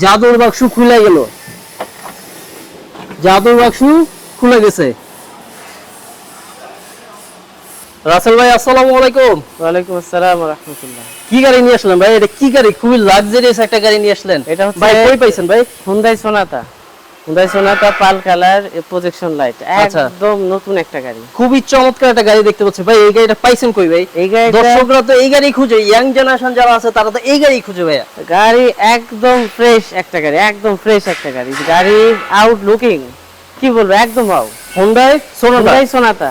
জাদুর বাক্স খুলে গেল। জাদুর বাক্স খুলে গেছে। রাসেল ভাই আসসালামু আলাইকুম। ওয়ালাইকুম আসসালাম রাহমাতুল্লাহ। কি গাড়ি নিয়ে আসলেন ভাই? এটা কি গাড়ি? খুবই লাক্সারিয়াস একটা গাড়ি নিয়ে আসলেন। এটা হচ্ছে- ভাই কই পাইছেন ভাই? Hyundai Sonata Hyundai Sonata pearl colour projection light আচ্ছা। একদম নতুন একটা গাড়ি। খুবই চমৎকার একটা গাড়ি দেখতে পাচ্ছি। ভাই এই গাড়িটা পাইছেন কই ভাই? এই গাড়িটা দর্শকরা তো এই গাড়ি খুঁজে ইয়াং জেনারেশন যারা আছে তারা তো এই গাড়ি খুঁজে ভাইয়া। গাড়ি একদম ফ্রেশ একটা গাড়ি একদম ফ্রেশ একটা গাড়ি। গাড়ি আউট লুকিং কি বলব একদম আউ হোন্ডাই সোনাটা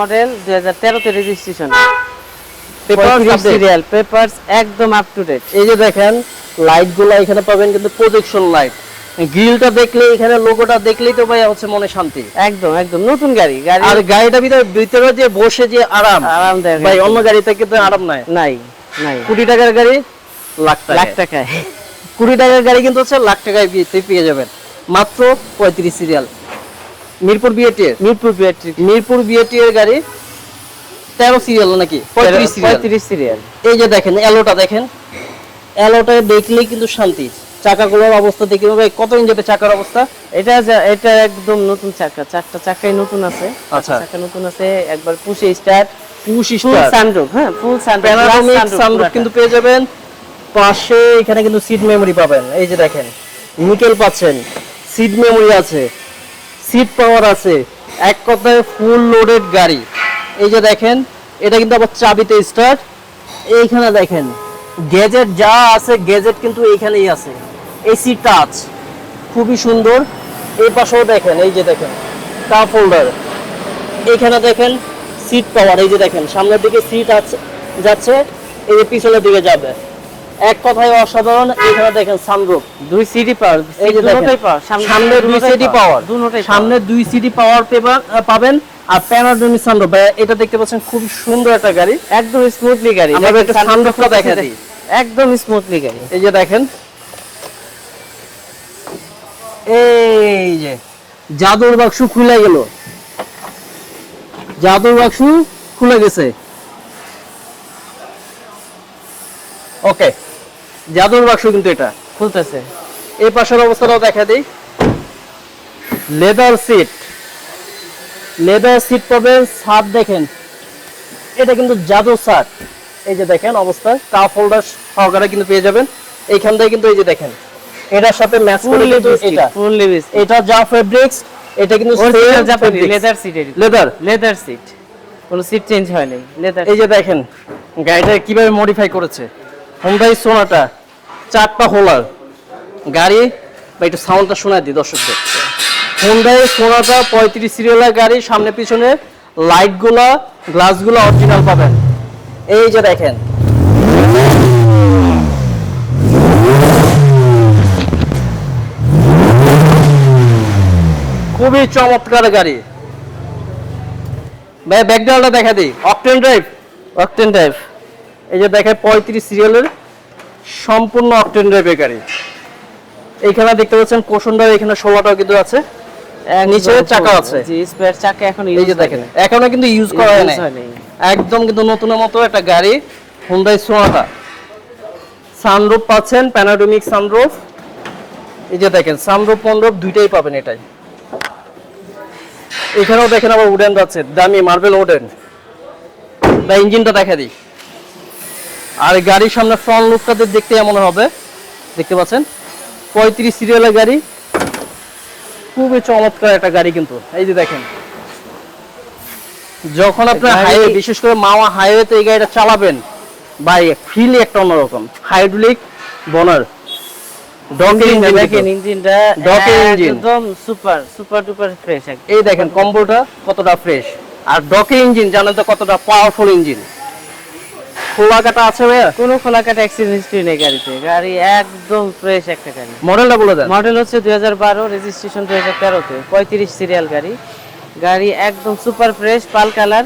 মডেল দুই হাজার তেরোতে রেজিস্ট্রেশন পেপার সিরিয়াল পেপারস একদম আপ টু ডেট এই যে দেখেন লাইটগুলো এখানে পাবেন কিন্তু প্রজেকশন লাইট গ্রিলটা দেখলে এখানে লোগোটা দেখলেই তো ভাই হচ্ছে মনে শান্তি। একদম একদম। নতুন গাড়ি গাড়ি আর গাড়িটা ভিতরে ভিতরে যে বসে যে আরাম আরামদায়ক ভাই একদম। অন্য গাড়িতে কিন্তু আরাম নাই। নাই নাই। কোটি টাকার গাড়ি লাখ লাখ টাকা টাকায়। কুড়ি টাকার গাড়ি কিন্তু হচ্ছে লাখ টাকায় বিয়েতে পেয়ে যাবেন। মাত্র পঁয়ত্রিশ serial Mirpur B A T Mirpur battery Mirpur B A T এর গাড়ি তেরো সিরিয়াল নাকি? পঁয়ত্রিশ সিরিয়াল এই যে দেখেন এলোটা দেখেন। এলোটা দেখলেই কিন্তু শান্তি। চাকাগুলোর অবস্থা দেখে। ভাই কত ইঞ্চের চাকার অবস্থা? এটা এটা একদম নতুন চাকা। চারটা চাকাই নতুন আছে। আচ্ছা। চাকা নতুন আছে। একবার পুশে স্টার্ট। পুশ ফুল সানরুফ হ্যাঁ ফুল সানরুফ সানরুফ কিন্তু পেয়ে যাবেন। পাশে এখানে কিন্তু সিট মেমরি পাবেন। এই যে দেখেন নিকেল পাচ্ছেন। সিট মেমরি আছে। সিট পাওয়ার আছে। এক কথায় ফুল লোডেড গাড়ি। এই যে দেখেন এটা কিন্তু আবার চাবিতে স্টার্ট এইখানে দেখেন গ্যাজেট যা আছে গ্যাজেট কিন্তু এইখানেই আছে। এসি টাচ খুবই সুন্দর। এই পাশেও দেখেন এই যে দেখেন কাপ হোল্ডার এখানে দেখেন সিট পাওয়ার এই যে দেখেন সামনের দিকে সিট আছে যাচ্ছে এই যে পিছনের দিকে যাবে। এক কথায় অসাধারণ এখানে দেখেন সানরুফ দুই সিডি পাওয়ার এই যে দুটোই পাওয়ার সামনে দুই সিটি পাওয়ার দুটোই সামনে দুই সিটি পাওয়ার পেপার পাবেন আর প্যানারোমিক সানরুফ এটা দেখতে পাচ্ছেন খুব সুন্দর একটা গাড়ি। একদম স্মুথলি গাড়ি। আমরা একটু sunroof দেখা দিই। একদম স্মুথলি গাড়ি। এই যে দেখেন এই যে জাদুর বাক্স খুলে গেল। জাদুর বাক্স খুলে গেছে। ওকে জাদুর বাক্স কিন্তু এটা। খুলতেছে। এই পাশের অবস্থাটাও দেখা দিই। Leather seat. লেদার সিট পাবেন ছাদ দেখেন। এটা কিন্তু জাদু ছাদ এই যে দেখেন অবস্থা কাপ হোল্ডার সহকারে কিন্তু পেয়ে যাবেন। এইখান থেকে কিন্তু এই যে দেখেন। এটার সাথে ম্যাচ করে কিন্তু এটা। ফুললি বিস্কিট এটা যা ফেব্রিক্স এটা কিন্তু অরিজিনাল জাপানি লেদার সিটের লেদার লেদার সিট কোনো সিট চেঞ্জ হয় নাই লেদার এই যে দেখেন গাড়িটা কীভাবে মডিফাই করেছে। হোন্ডাই সোনাটা চারটা হোলার গাড়ি বা একটু সাউন্ডটা শোনায় দিই দর্শকদের। হোন্ডাই সোনাটা পঁয়ত্রিশ সিরিয়ালের গাড়ি সামনে পিছনে লাইটগুলা গ্লাসগুলো অরিজিনাল পাবেন। এই যে দেখেন। খুবই চমৎকার গাড়ি। ভাই ব্যাকগ্রাউন্ডটা দেখা দিই। অকটেন ড্রাইভ অকটেন ড্রাইভ এই যে দেখে পঁয়ত্রিশ সিরিয়ালের সম্পূর্ণ অকটেন ড্রাইভের গাড়ি। এইখানে দেখতে পাচ্ছেন কোশনটার এখানে ষোলোটাও কিন্তু আছে। নিচে চাকা আছে। জি স্পেয়ার চাকা এখন এই যে দেখেন এখনও কিন্তু ইউজ করা হয়নি। একদম কিন্তু নতুনের মতো একটা গাড়ি হুন্ডাই সোনাটা সানরুফ পাচ্ছেন প্যানাডোমিক সানরুফ এই যে দেখেন সানরুফ দুইটাই পাবেন এটাই। এখানেও দেখেন আবার উডেন যাচ্ছে দামি মার্বেল উডেন। বা ইঞ্জিনটা দেখা দিই। আর গাড়ির সামনে ফ্রন্ট লুকটাতে দেখতে এমন হবে দেখতে পাচ্ছেন? পঁয়ত্রিশ সিরিয়ালের গাড়ি। খুবই চমৎকার একটা গাড়ি কিন্তু এই যে দেখেন। যখন আপনার হাইওয়ে বিশেষ করে মাওয়া হাইওয়েতে এই গাড়িটা চালাবেন ভাই ফিলই একটা অন্যরকম। হাইড্রোলিক বনার ডকের দেখেন ইঞ্জিনটা Docker engine। একদম সুপার সুপার ডুপার ফ্রেশ এই দেখেন কম্বোটা কতটা ফ্রেশ আর ডকে ইঞ্জিন জানেন তো কতটা পাওয়ারফুল ইঞ্জিন খোলা কাটা আছে ভাইয়া? কোনো খোলাকাটা অ্যাক্সিডেন্ট হিস্ট্রি নেই গাড়িতে। গাড়ি একদম ফ্রেশ একটা গাড়ি। মডেলটা বলে দেন। মডেল হচ্ছে দুই হাজার বারো রেজিস্ট্রেশন সিরিয়াল গাড়ি। গাড়ি একদম সুপার ফ্রেশ পাল কালার।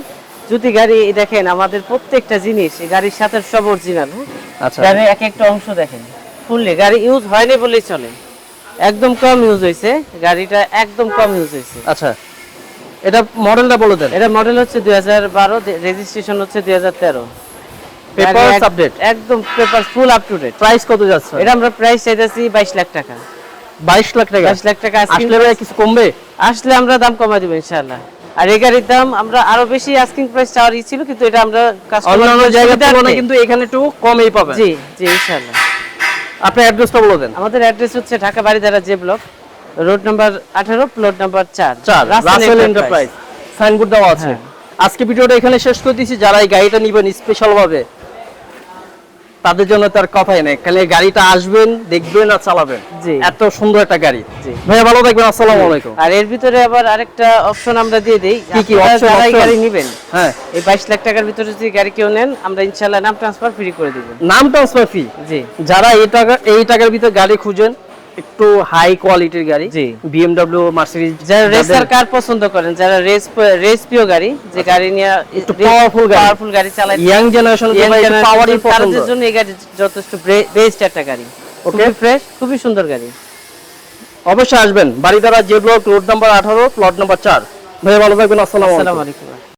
যদি গাড়ি দেখেন আমাদের প্রত্যেকটা জিনিস গাড়ির সাথে সব অরিজিনাল আচ্ছা। গাড়ির এক একটা অংশ দেখেন। ফুললি গাড়ি ইউজ হয়নি বলেই চলে। একদম কম ইউজ হয়েছে গাড়িটা একদম কম ইউজ হয়েছে আচ্ছা এটা মডেলটা বলে দেন। এটা মডেল হচ্ছে দুই হাজার বারো রেজিস্ট্রেশন হচ্ছে দুই হাজার তেরো। পেপার আপডেট একদম paper full up to date price কত যাচ্ছে? এটা আমরা প্রাইস চাইতেছি বাইশ লাখ টাকা। বাইশ লাখ টাকা? বাইশ লাখ টাকা আসলে কিছু কমবে? আসলে আমরা দাম কমাই দেবো ইনশাআল্লাহ। আর এই গাড়ির দাম আমরা আরও বেশি আস্কিং প্রাইস চাওয়ার ছিল কিন্তু এটা আমরা কাস্টমার অন্যান্য জায়গার কিন্তু এখানে একটু কমই পাবেন। জি জি ইনশাআল্লাহ। আপনার অ্যাড্রেসটা বলে দেন আমাদের অ্যাড্রেস হচ্ছে Dhaka Baridhara J block road number আঠারো প্লট নাম্বার চার চার রাসেল এন্টারপ্রাইজ। সাইনবোর্ড দেওয়া আছে হ্যাঁ। আজকে ভিডিওটা এখানে শেষ করে দিয়েছি যারা এই গাড়িটা নিবেন স্পেশাল ভাবে তাদের জন্য তার কথাই নেই খালি গাড়িটা আসবেন দেখবেন আর চালাবেন জি। এত সুন্দর একটা গাড়ি। ভাইয়া ভালো থাকবেন আসসালামু আলাইকুম। আর এর ভিতরে আবার আরেকটা অপশন আমরা দিয়ে দেই। কি কি option? গাড়ি নেবেন হ্যাঁ। এই বাইশ লাখ টাকার ভিতরে যদি গাড়ি কেউ নেন আমরা ইনশাআল্লাহ নাম ট্রান্সফার ফ্রি করে দিব। নাম ট্রান্সফার ফি জি। যারা এই টাকা এই টাকার ভিতরে গাড়ি খুঁজেন একটু হাই কোয়ালিটির গাড়ি। বিএমডব্লিউ মার্সিডিজ যারা রেসার কার পছন্দ করেন যারা রেস রেস প্রিয় গাড়ি যে গাড়ি নিয়ে একটু powerful গাড়ি। পাওয়ারফুল গাড়ি চালায় ইয়াং জেনারেশন পাওয়ারই পছন্দ। তাদের জন্য এই গাড়ি যথেষ্ট বেস্ট একটা গাড়ি। খুবই ফ্রেশ খুবই সুন্দর গাড়ি। অবশ্যই আসবেন। বাড়িদারা যে ব্লক রোড নাম্বার আঠারো, প্লট নাম্বার চার। ভাই ভালো থাকবেন। আসসালাম